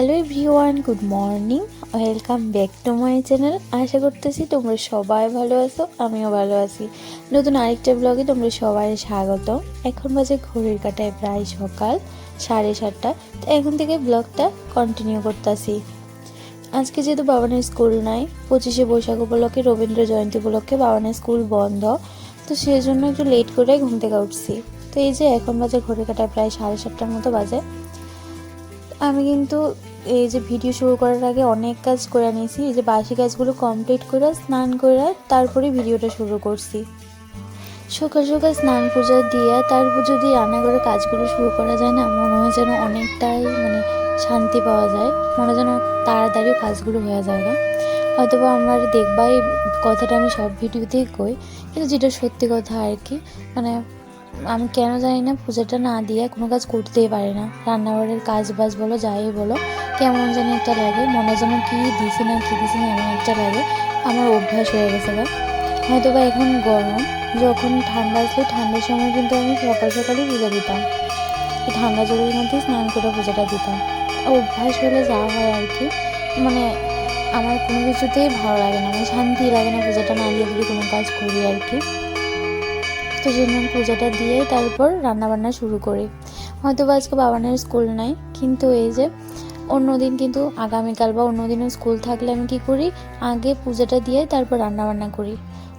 Hello everyone, good morning. Welcome back to my channel. আশা করতেছি তোমরা সবাই ভালো আছো, আমিও ভালো আছি। নতুন আরেকটা ব্লগে তোমরা সবাই স্বাগত এখন বাজে ঘড়ির কাটায় প্রায় সকাল সাড়ে সাতটা। তো এখন থেকে ব্লগটা কন্টিনিউ করতেছি। আজকে যেহেতু বাবানের স্কুল নাই, পঁচিশে বৈশাখ উপলক্ষে রবীন্দ্র জয়ন্তী উপলক্ষে বাবানের স্কুল বন্ধ। তো সেই জন্য একটু লেট করে ঘুম থেকে উঠছি। তো এই যে এখন বাজে ঘড়ির কাটায় প্রায় সাড়ে সাতটার মতো বাজে। আমি কিন্তু এই যে ভিডিও শুরু করার আগে অনেক কাজ করে নিয়েছি। এই যে বাসি কাজগুলো কমপ্লিট করে স্নান করে তারপরে ভিডিওটা শুরু করছি। সকাল সকাল স্নান পূজা দিয়ে তারপর যদি রান্নাঘরের কাজগুলো শুরু করা যায় না, মনে হয় যেন অনেকটাই মানে শান্তি পাওয়া যায়। মনে যেন তাড়াতাড়িও কাজগুলো হয়ে যায় না। হয়তো বা আমার দেখবা এই কথাটা আমি সব ভিডিওতেই কই, কিন্তু যেটা সত্যি কথা আর কি মানে আমি কেন জানি না, পূজাটা না দিয়ে কোনো কাজ করতেই পারি না। রান্নাঘরের কাজ বাজ বলো, যাই বলো, কেমন জানি একটা লাগে, মনে যেন কী দিছি না, কী দিছি না, এমন একটা লাগে। আমার অভ্যাস হয়ে গেছে গা। হয়তো বা এখন গরম, যখন ঠান্ডা আসলে ঠান্ডার সময় কিন্তু আমি সকাল সকালই পূজা দিতাম। ঠান্ডা জলের মধ্যে স্নান করে পূজাটা দিতাম। অভ্যাস হলে যা হয় আর কি মানে আমার কোনো কিছুতেই ভালো লাগে না আমার শান্তি লাগে না পূজাটা না দিয়ে যদি কোনো কাজ করি আর কি। তো সেই জন্য পূজাটা দিয়ে তারপর রান্নাবান্না শুরু করি। হয়তো বা আজকে বাবানের স্কুল নাই, কিন্তু এই যে অন্যদিন কিন্তু আগামীকাল বা অন্যদিনও স্কুল থাকলে আমি কি করি? আগে পূজাটা দিয়ে তারপর রান্নাবান্না করি।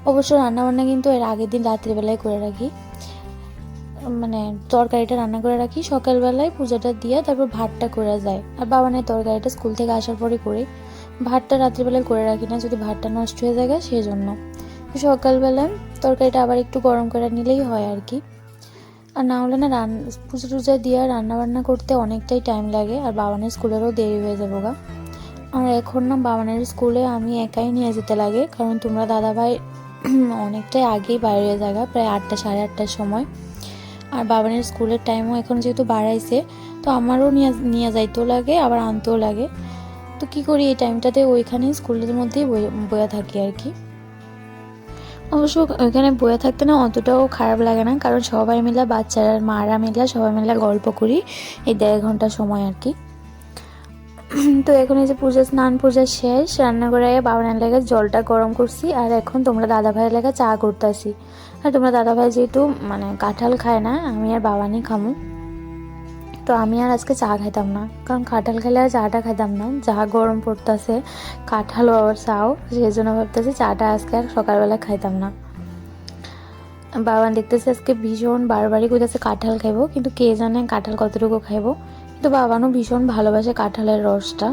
অবশ্য রান্নাবান্না কিন্তু এর আগের দিন রাত্রিবেলায় করে রাখি। মানে তরকারিটা রান্না করে রাখি, সকালবেলায় পূজাটা দিয়ে তারপর ভাতটা করে যায়। আর বাবানের তরকারিটা স্কুল থেকে আসার পরে করি। ভাতটা রাত্রিবেলায় করে রাখি না, যদি ভাতটা নষ্ট হয়ে যায় সেই জন্য সকালবেলায় তরকারিটা আবার একটু গরম করে নিলেই হয় আর কি। আর না হলে না রান পুজো টুজো দিয়ে রান্না বান্না করতে অনেকটাই টাইম লাগে, আর বাবানের স্কুলেরও দেরি হয়ে যাব গা। আর এখন না বাবানের স্কুলে আমি একাই নিয়ে যেতে লাগে, কারণ তোমরা দাদাভাই অনেকটাই আগেই বাইরে হয়ে যাগা প্রায় আটটা, সাড়ে আটটার সময়। আর বাবানের স্কুলের টাইমও এখন যেহেতু বাড়াইছে, তো আমারও নিয়ে নিয়ে যাইতেও লাগে, আবার আনতেও লাগে। তো কি করি, এই টাইমটাতে ওইখানে স্কুলের মধ্যেই বয়ে বয়ে থাকি আর কি। অবশ্য ওইখানে বয়ে থাকতে না অতটাও খারাপ লাগে না, কারণ সবাই মিলে, বাচ্চারা, মারা মিলে সবাই মিলে গল্প করি, এই দেড় ঘণ্টা সময় আর কি। তো এখন এই যে পূজা, স্নান পূজা শেষ রান্না করে বাবানের লেগে জলটা গরম করছি, আর এখন তোমরা দাদা ভাইয়ের লেগে চা করতেছি আর তোমরা দাদা ভাই যেহেতু মানে কাঁঠাল খায় না, আমি আর বাবানি খামু। তো আমি আর আজকে চা খাইতাম না। কারণ কাঁঠাল খেলে আর চাটা খাইতাম না। যা গরম পড়তেছে কাঁঠালও আবার চাও সেই জন্য ভাবতেছি চাটা আজকে আর সকালবেলা খাইতাম না। বাবা দেখতেছে আজকে ভীষণ বারবারই কইতেছে কাঁঠাল খাইবো, কিন্তু কে জানে কাঁঠাল কতটুকু খাইবো। কিন্তু বাবানও ভীষণ ভালোবাসে কাঁঠালের রসটা।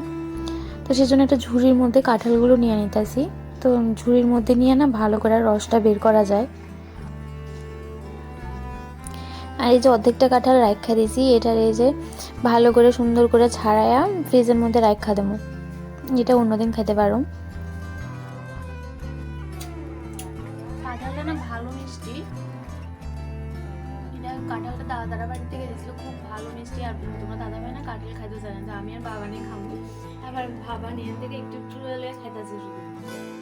তো সেই জন্য একটা ঝুড়ির মধ্যে কাঁঠালগুলো নিয়ে নিতেছি। তো ঝুড়ির মধ্যে নিয়ে না ভালো করে রসটা বের করা যায়। আর এই যে অর্ধেকটা কাঁঠাল রাখা দিয়েছি, এটার এই যে ভালো করে সুন্দর করে ছাড়াইয়া ফ্রিজের মধ্যে রাখা দেবো। এটা অন্যদিন খেতে পারো। না ভালো মিষ্টি। খুব ভালো মিষ্টি। আর দাদা ভাই না কাঁঠাল আমি আর বাবা নিয়ে খাব। আবার বাবা নিয়ে থেকে একটু একটু হলে খাইতেছে শুধু।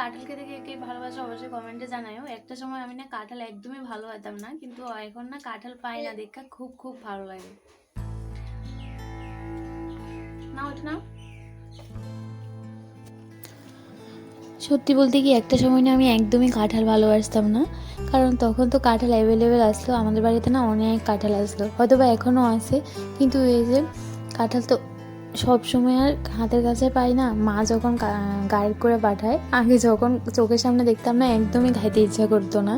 কাঁঠাল খেতে কে কে ভালোবাসে, অবশ্যই কমেন্টে জানায়ও। একটা সময় আমি না কাঁঠাল একদমই ভালো হতাম না, কিন্তু এখন না কাঁঠাল পাই না দেখা খুব খুব ভালো লাগে। না না সত্যি বলতে কি, একটা সময় না আমি একদমই কাঁঠাল ভালোবাসতাম না, কারণ তখন তো কাঁঠাল অ্যাভেলেবেল আসলো, আমাদের বাড়িতে না অনেক কাঁঠাল আসলো হয়তো বা এখনও আছে, কিন্তু এই যে কাঁঠাল তো সব সময় আর হাতের কাছে পাই না। মা যখন গাইড করে পাঠায়, আগে যখন চোখের সামনে দেখতাম না, একদমই খাইতে ইচ্ছা করতো না।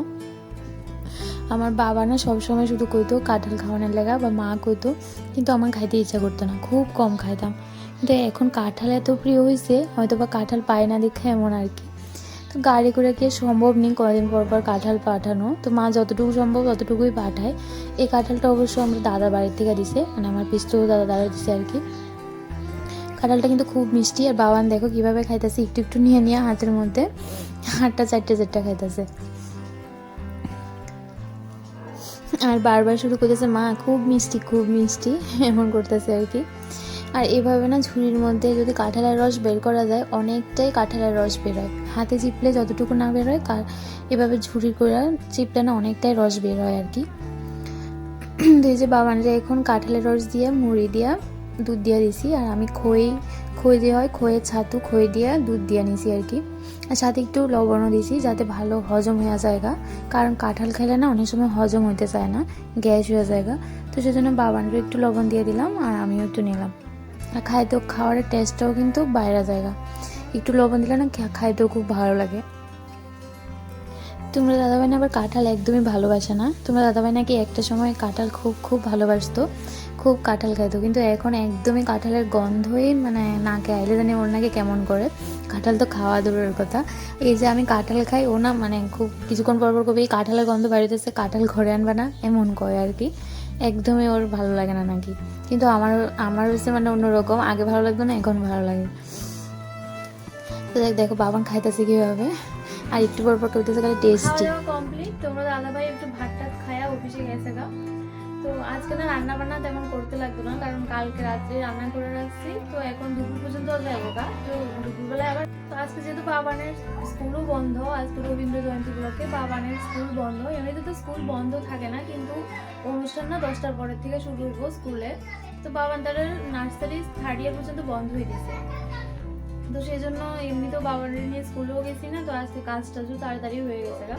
আমার বাবা না সবসময় শুধু কইতো, কাঁঠাল খাওয়ানোর লেগা বা মা কইতো, কিন্তু আমার খাইতে ইচ্ছা করতো না, খুব কম খাইতাম। কিন্তু এখন কাঁঠাল এত প্রিয় হয়েছে হয়তো বা কাঁঠাল পায় না দেখে এমন আর কি। তো গাড়ি করে কি সম্ভব নেই কদিন পর পর কাঁঠাল পাঠানো। তো মা যতটুকু সম্ভব ততটুকুই পাঠায়। এই কাঁঠালটা অবশ্য আমরা দাদার বাড়ির থেকে দিছে মানে আমার পিস্তু দাদা দাদা দিছে আর কি। কাঁঠালটা কিন্তু খুব মিষ্টি। আর বাবান দেখো কীভাবে খাইতেছে, একটু একটু নিয়ে নিয়ে হাতের মধ্যে হাতটা চারটে চারটে খাইতেছে। আর বারবার শুরু করতেছে, মা, খুব মিষ্টি খুব মিষ্টি। এমন করতেছে আর কি। আর এভাবে না ঝুড়ির মধ্যে যদি কাঁঠালের রস বের করা যায়, অনেকটাই কাঁঠালের রস বেরোয় হাতে চিপলে যতটুকু না বেরোয় এভাবে ঝুড়ি করে চিপলে না অনেকটাই রস বের হয় আর কি। এই যে বাবানরা এখন কাঁঠালের রস দিয়ে, মুড়ি দিয়া দুধ দিয়ে দিছি আর আমি খই খই দিয়ে হয় খইয়ের ছাতু, খই দিয়ে দুধ দিয়ে নিছি আর কি। আর সাথে একটু লবণও দিছি যাতে ভালো হজম হয়ে যায় গা। কারণ কাঁঠাল খেলে না অনেক সময় হজম হইতে চায় না, গ্যাস হয়ে যায় গা। তো সেজন্য বাবানকে একটু লবণ দিয়ে দিলাম আর আমিও একটু নিলাম। আর খাইতেও খাওয়ার টেস্টটাও কিন্তু বাইরে জায়গা একটু লবণ দিলে না খাইতেও খুব ভালো লাগে। তোমরা দাদাভাই না আবার কাঁঠাল একদমই ভালোবাসে না। তোমরা দাদাভাই নাকি একটা সময় কাঁঠাল খুব খুব ভালোবাসতো। খুব কাঁঠাল খাইতো কিন্তু এখন একদমই কাঁঠালের গন্ধই মানে নাকে আইলে জানি ওর নাকি কেমন করে। কাঁঠাল তো খাওয়া দূরের কথা। এই যে আমি কাঁঠাল খাই ও না মানে খুব কিছুক্ষণ পর পর কবে এই কাঁঠালের গন্ধ বাড়িতেছে কাঁঠাল ঘরে আনবা না এমন কয় আর কি। একদমই ওর ভালো লাগে না নাকি। কিন্তু আমার আমার হচ্ছে মানে অন্যরকম আগে ভালো লাগতো না এখন ভালো লাগে। তো দেখ দেখো বাবান খাইতেছে কীভাবে। আর একটু পর পর করতেছে খালি টেস্টি কমপ্লিট তোমরা দাদাভাই একটু ভাত টাত খায়া অফিসে গেছে গা। তো আজকে না রান্না বান্না তেমন করতে লাগতো না, কারণ কালকে রাত্রে রান্না করে রাখছি। তো এখন দুপুর পর্যন্ত যাব গা তো দুপুরবেলায় আবার তো আজকে যেহেতু বাবানের স্কুলও বন্ধ, আজকে রবীন্দ্র জয়ন্তী উপলক্ষে বাবানের স্কুল বন্ধ। এমনিতে তো স্কুল বন্ধ থাকে না, কিন্তু অনুষ্ঠান না দশটার পরের থেকে শুরু হব স্কুলে। তো বাবান তাদের নার্সারি থার্ড ইয়ার পর্যন্ত বন্ধ হয়ে গেছে। তো সেই জন্য এমনিতেও বাবানের নিয়ে স্কুলেও গেছি না, তো আজকে কাজ টাজও তাড়াতাড়ি হয়ে গেছে গা।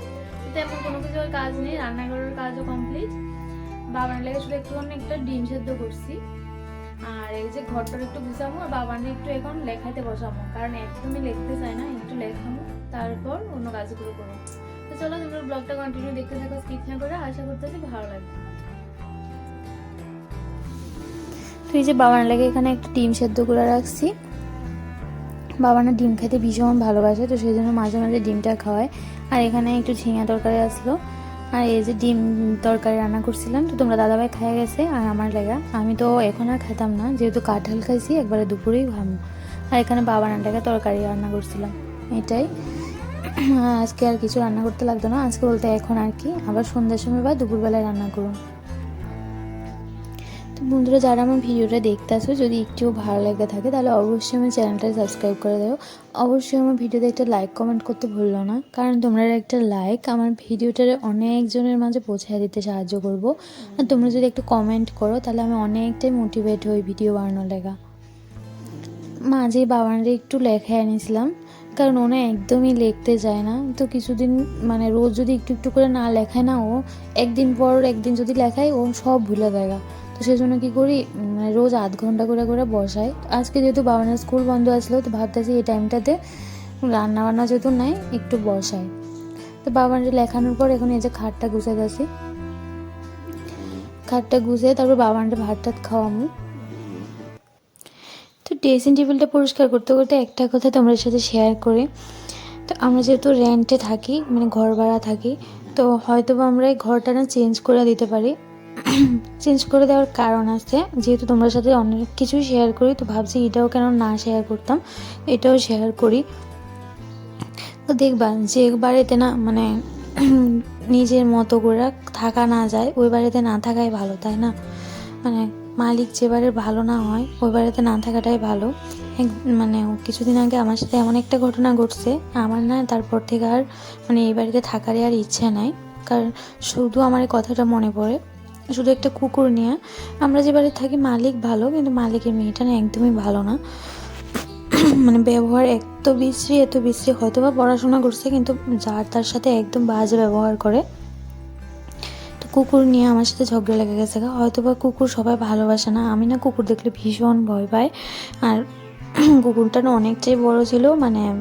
তেমন কোনো কিছু কাজ নেই, রান্নাঘরের কাজও কমপ্লিট বাবার লেগে শুধু একটুখানি একটা ডিম সেদ্ধ করছি। আর এই যে ঘরটার একটু গুছামো আর বাবানে একটু এখন লেখাতে বসাবো। কারণ একদমই লিখতে চাই না, একটু লেখামো তারপর অন্য কাজগুলো করব। তো চলো তোমরা ব্লগটা কন্টিনিউ দেখতে থাকো স্কিপ না করে আশা করতেছি ভালো লাগবে। এই যে বাবার লাগে এখানে একটা ডিম সেদ্ধ করে রাখছি। বাবা না ডিম খেতে ভীষণ ভালোবাসে, তো সেই জন্য মাঝে মাঝে ডিমটা খাওয়ায়। আর এখানে একটু ঝিঙা তরকারি আসলো। আর এই যে ডিম তরকারি রান্না করছিলাম, তো তোমরা দাদাভাই খাইয়া গেছে আর আমার লেগা। আমি তো এখন আর খেতাম না, যেহেতু কাঁঠাল খাইছি, একবারে দুপুরেই খাব আর এখানে বাবা নানটাকে তরকারি রান্না করছিলাম, এটাই। আজকে আর কিছু রান্না করতে লাগতো না, আজকে বলতে এখন আর কি। আবার সন্ধ্যার সময় বা দুপুরবেলায় রান্না করুন বন্ধুরা, যারা আমার ভিডিওটা দেখতে আসো, যদি একটুও ভালো লেগে থাকে, তাহলে অবশ্যই আমার চ্যানেলটা সাবস্ক্রাইব করে দাও। অবশ্যই আমার ভিডিওতে একটা লাইক কমেন্ট করতে ভুললো না, কারণ তোমরা একটা লাইক আমার ভিডিওটারে অনেকজনের মাঝে পৌঁছায় দিতে সাহায্য করব। আর তোমরা যদি একটু কমেন্ট করো, তাহলে আমি অনেকটাই মোটিভেট হই ভিডিও বানানোর লেগা। মাঝে বাবানরে একটু লেখায় এনেছিলাম, কারণ ও না একদমই লিখতে যায় না। তো কিছুদিন মানে রোজ যদি একটু একটু করে না লেখায় না, ও একদিন পর একদিন যদি লেখায়, ও সব ভুলে যায় সেই জন্য কী করি? উম, রোজ আধ ঘণ্টা করে করে বসাই। আজকে যেহেতু বাবানের স্কুল বন্ধ আসলো তো ভাবতেছি এই টাইমটাতে রান্না বান্না যেহেতু নাই একটু বসাই। তো বাবানের লেখানোর পর এখন এই যে খাটটা গুছে গেছি খাটটা গুছে তারপর বাবানটা ভাত টাত খাওয়ামু তো ড্রেসিং টেবিলটা পরিষ্কার করতে করতে একটা কথা তোমাদের সাথে শেয়ার করি। তো আমরা যেহেতু রেন্টে থাকি মানে ঘর ভাড়া থাকি তো হয়তো আমরা এই ঘরটা না চেঞ্জ করে দিতে পারি। চেঞ্জ করে দেওয়ার কারণ আছে। যেহেতু তোমার সাথে অনেক কিছুই শেয়ার করি, তো ভাবছি এটাও কেন না শেয়ার করতাম, এটাও শেয়ার করি। তো দেখবা, যে বাড়িতে না মানে নিজের মতো করে থাকা না যায়, ওই বাড়িতে না থাকাই ভালো, তাই না? মানে মালিক যে বাড়ির ভালো না হয়, ওই বাড়িতে না থাকাটাই ভালো। মানে কিছুদিন আগে আমার সাথে এমন একটা ঘটনা ঘটছে, আমার না তারপর থেকে আর মানে এই বাড়িতে থাকারই আর ইচ্ছে নাই কারণ শুধু আমার এই কথাটা মনে পড়ে। শুধু একটা কুকুর নিয়ে। আমরা যে বাড়িতে থাকি, মালিক ভালো, কিন্তু মালিকের মেয়েটা না একদমই ভালো না। মানে ব্যবহার এত বিশ্রী এত বিশ্রী। হয়তো বা পড়াশোনা করছে, কিন্তু যার তার সাথে একদম বাজে ব্যবহার করে। তো কুকুর নিয়ে আমার সাথে ঝগড়া লেগে গেছে। হয়তো বা কুকুর সবাই ভালোবাসে না। আমি না কুকুর দেখলে ভীষণ ভয় পাই। আর কুকুরটা না অনেকটাই বড় ছিল মানে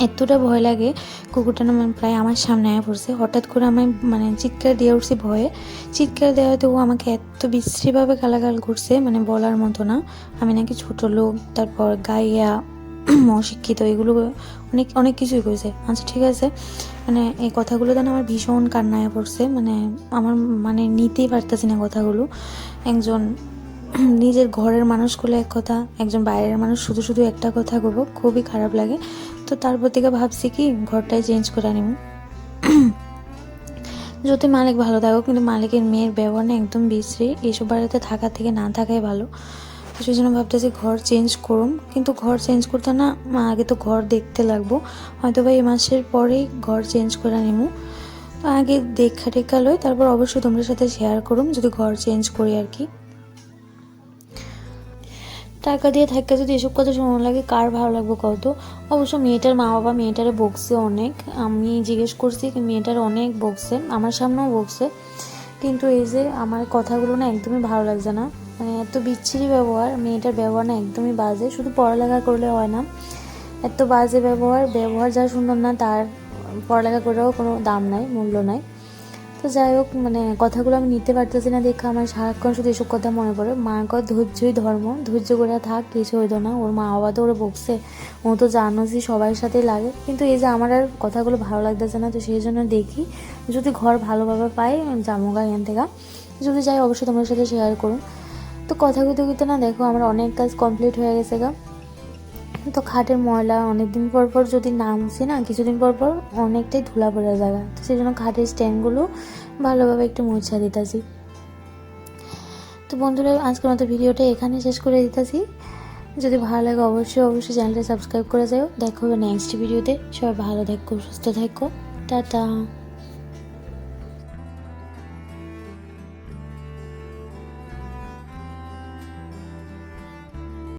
এতটা ভয় লাগে কুকুরটা না প্রায় আমার সামনে আয়া পড়ছে। হঠাৎ করে আমি মানে চিৎকার দিয়ে উঠছি ভয়ে। চিৎকার দেওয়াতে ও আমাকে এত বিশ্রীভাবে গালাগাল করছে মানে বলার মতো না। আমি নাকি ছোট লোক, তারপর গাইয়া, অশিক্ষিত, এগুলো অনেক অনেক কিছুই করেছে আচ্ছা ঠিক আছে। মানে এই কথাগুলো যেন আমার ভীষণ কান্নায় পড়ছে মানে আমার মানে নিতেই পারতেছি না কথাগুলো। একজন নিজের ঘরের মানুষগুলো এক কথা, একজন বাইরের মানুষ শুধু শুধু একটা কথা বলব খুবই খারাপ লাগে। তো তারপর থেকে ভাবছি কি, ঘরটাই চেঞ্জ করে নিব যদি মালিক ভালো থাকো কিন্তু মালিকের মেয়ের ব্যবহার না একদম বিশ্রী। এইসব বাড়িতে থাকার থেকে না থাকাই ভালো। সেই জন্য ভাবতেছি ঘর চেঞ্জ করুম। কিন্তু ঘর চেঞ্জ করতে না আগে তো ঘর দেখতে লাগবো। হয়তো বা এই মাসের পরেই ঘর চেঞ্জ করে নিব তো আগে দেখা টেখা লই, তারপর অবশ্যই তোমাদের সাথে শেয়ার করুম, যদি ঘর চেঞ্জ করি আর কি। টাকা দিয়ে থাকতে যদি এসব কথা শোনা লাগে, কার ভালো লাগবে কত অবশ্য মেয়েটার মা বাবা মেয়েটারে বকছে অনেক। আমি জিজ্ঞেস করছি মেয়েটার অনেক বকছে, আমার সামনেও বকছে। কিন্তু এই যে আমার কথাগুলো না একদমই ভালো লাগছে না। মানে এত বিচ্ছিরি ব্যবহার, মেয়েটার ব্যবহার না একদমই বাজে। শুধু পড়ালেখা করলে হয় না। এত বাজে ব্যবহার ব্যবহার যা সুন্দর না, তার পড়ালেখা করেও কোনো দাম নাই, মূল্য নাই। তো যাই হোক মানে কথাগুলো আমি নিতে পারতেছি না দেখে আমার সারাক্ষণ শুধু এসব কথা মনে পড়ে। মার কথা ধৈর্যই ধর্ম, ধৈর্য করে থাক, কিছু হইতো না। ওর মা বাবা তো ওরা বকছে, ও তো জানোসই সবার সাথেই লাগে। কিন্তু এই যে আমার আর কথাগুলো ভালো লাগতেছে না, তো সেই জন্য দেখি, যদি ঘর ভালোভাবে পাই জামুগা এখান থেকে। যদি যাই, অবশ্যই তোমার সাথে শেয়ার করুন। তো কথা কইতে না, দেখো আমার অনেক কাজ কমপ্লিট হয়ে গেছে গা। তো খাটের ময়লা অনেকদিন পর পর যদি না মুছি না, কিছুদিন পর পর অনেকটাই ধুলা পড়ে জায়গা। তো সেই জন্য খাটের স্ট্যান্ডগুলো ভালোভাবে একটু মুছা দিতেছি। তো বন্ধুরা, আজকের মতো ভিডিওটা এখানে শেষ করে দিতেছি। যদি ভালো লাগে অবশ্যই অবশ্যই চ্যানেলটা সাবস্ক্রাইব করে যাও। দেখো নেক্সট ভিডিওতে। সবাই ভালো থাকো, সুস্থ থাকো। টাটা।